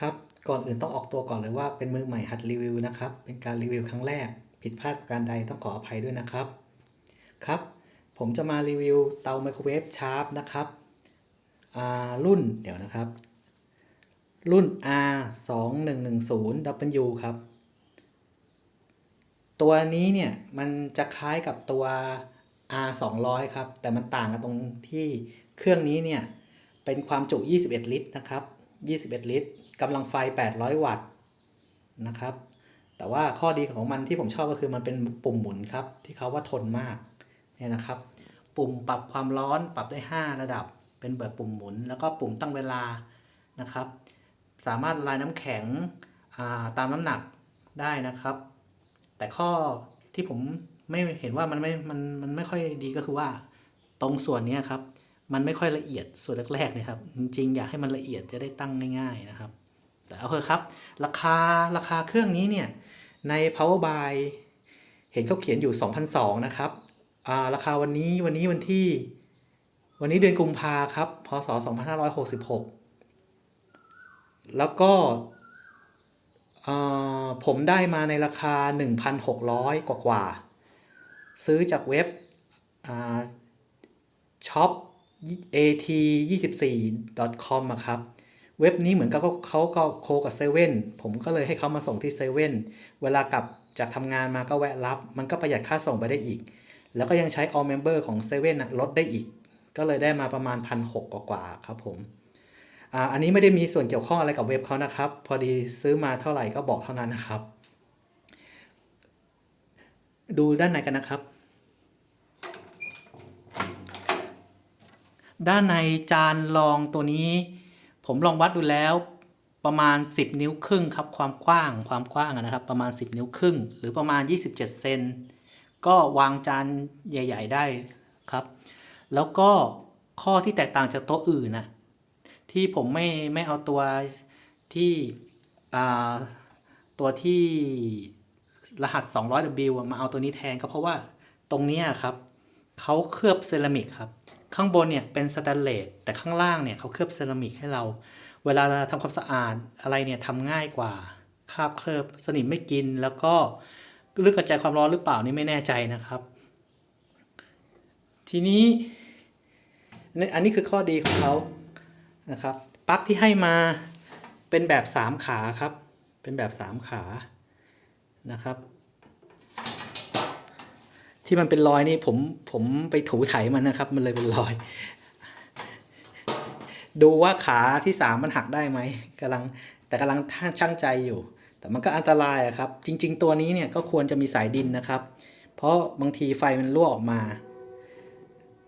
ครับก่อนอื่นต้องออกตัวก่อนเลยว่าเป็นมือใหม่หัดรีวิวนะครับ เป็นการรีวิวครั้งแรก ผิดพลาดการใดต้องขออภัยด้วยนะครับ ครับ ผมจะมารีวิวเตาไมโครเวฟชาร์ปนะครับอ่ารุ่นเดี๋ยวนะครับ รุ่น R 2 1 1 0 W ครับ ตัวนี้เนี่ยมันจะคล้ายกับตัว R 2 0 0ครับ แต่มันต่างกันตรงที่เครื่องนี้เนี่ยเป็นความจุ 21 ลิตรนะครับ 21 ลิตร กำลังไฟ 800 วัตต์นะครับ แต่ว่าข้อดีของมันที่ผมชอบก็คือมันเป็นปุ่มหมุนครับ ที่เขาว่าทนมากเนี่ยนะครับ ปุ่มปรับความร้อนปรับได้ 5 ระดับ เป็นแบบปุ่มหมุน แล้วก็ปุ่มตั้งเวลานะครับ สามารถละลายน้ำแข็งาตามน้ำหนักได้นะครับ แต่ข้อที่ผมไม่เห็นว่ามันไม่มันมันไม่ค่อยดีก็คือว่าตรงส่วนนี้ครับ มันไม่ค่อยละเอียดส่วนแรกๆนี่ยครับ จริงๆ อยากให้มันละเอียดจะได้ตั้งง่ายๆนะครับ แต่เอาเถอะครับ ราคาราคาเครื่องนี้เนี่ย ใน power buy เห็นเขาเขียนอยู่ 2,002นะครับาราคาวันนี้วันนี้วันที่ วันนี้เดือนกุมภาครับ พศ 2566 แล้วก็ผมได้มาในราคา 1,600 กว่ากว่า ซื้อจากเว็บอ่าช็อป at 24 com อะครับ เว็บนี้เหมือนกับเขาเขาก็โคกับเซเว่นผมก็เลยให้เขามาส่งที่เซเว่นเวลากลับจากทำงานมาก็แวะรับ มันก็ประหยัดค่าส่งไปได้อีก แล้วก็ยังใช้ all member ของเซเว่นลดได้อีก ก็เลยได้มาประมาณพันหกกว่าครับผมอันนี้ไม่ได้มีส่วนเกี่ยวข้องอะไรกับเว็บเขานะครับ พอดีซื้อมาเท่าไหร่ก็บอกเท่านั้นนะครับ ดูด้านในกันนะครับ ด้านในจานรองตัวนี้ ผมลองวัดดูแล้วประมาณ 10 นิ้วครึ่งครับความกว้างความกว้างนะครับ ประมาณ 10 นิ้วครึ่ง หรือประมาณ 27เซนก็วางจานใหญ่ ๆ ได้ครับ แล้วก็ข้อที่แตกต่างจากโต๊ะอื่นนะที่ผมไม่ไม่เอาตัวที่อ่าตัวที่รหัส 200W อะมาเอาตัวนี้แทนก็เพราะว่าตรงนี้ครับเขาเคลือบเซรามิกครับ ข้างบนเนี่ยเป็นสแตนเลสแต่ข้างล่างเนี่ยเขาเคลือบเซรามิกให้เรา เวลาเราทำความสะอาดอะไรเนี่ยทำง่ายกว่าคาบเคลือบสนิมไม่กินแล้วก็เรื่อกระจายความร้อนหรือเปล่านี่ไม่แน่ใจนะครับ ทีนี้อันนี้คือข้อดีของเขานะครับปลั๊กที่ให้มาเป็นแบบสามขาครับ เป็นแบบสามขานะครับ ที่มันเป็นรอยนี่ผมผมไปถูไถมันนะครับ มันเลยเป็นรอย ดูว่าขาที่สามมันหักได้ไหมกำลังแต่กำลังช่างใจอยู่ แต่มันก็อันตรายอะครับ จริง ๆ ตัวนี้เนี่ยก็ควรจะมีสายดินนะครับ เพราะบางทีไฟมันรั่วออกมา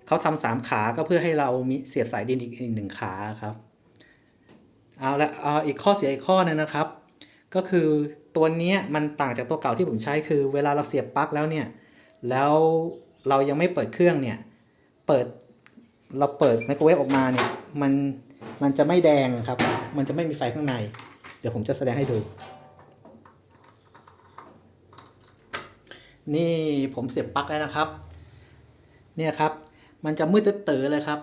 เขาทำสามขาก็เพื่อให้เรามีเสียบสายดินอีกหนึ่งขาครับเอาละเอาอีกข้อเสียอีกข้อนึงนะครับ ก็คือตัวนี้มันต่างจากตัวเก่าที่ผมใช้คือ เวลาเราเสียบปลั๊กแล้วเนี่ย แล้วเรายังไม่เปิดเครื่องเนี่ย เปิดเราเปิดไมโครเวฟออกมาเนี่ย มันมันจะไม่แดงครับ มันจะไม่มีไฟข้างใน เดี๋ยวผมจะแสดงให้ดู นี่ผมเสียบปลั๊กแล้วนะครับ เนี่ยครับ มันจะมืดตื้อเลยครับ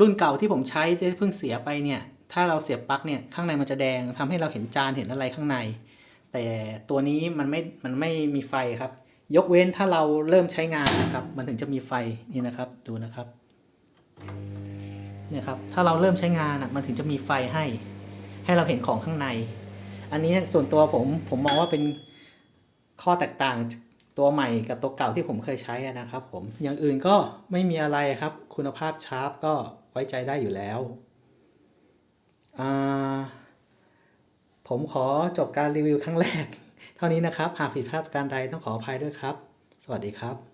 รุ่นเก่าที่ผมใช้ที่เพิ่งเสียไปเนี่ย ถ้าเราเสียบปลั๊กเนี่ยข้างในมันจะแดงทำให้เราเห็นจานเห็นอะไรข้างใน แต่ตัวนี้มันไม่ มันไม่มีไฟครับ ยกเว้นถ้าเราเริ่มใช้งานนะครับ มันถึงจะมีไฟนี่นะครับดูนะครับเนี่ยครับถ้าเราเริ่มใช้งานอะมันถึงจะมีไฟให้ ให้เราเห็นของข้างใน อันนี้ส่วนตัวผมผมมองว่าเป็นข้อแตกต่างตัวใหม่กับตัวเก่าที่ผมเคยใช้นะครับ ผมอย่างอื่นก็ไม่มีอะไรครับ คุณภาพชาร์ปก็ไว้ใจได้อยู่แล้วผมขอจบการรีวิวครั้งแรก เท่านี้นะครับ หากผิดพลาดการใดต้องขออภัยด้วยครับ สวัสดีครับ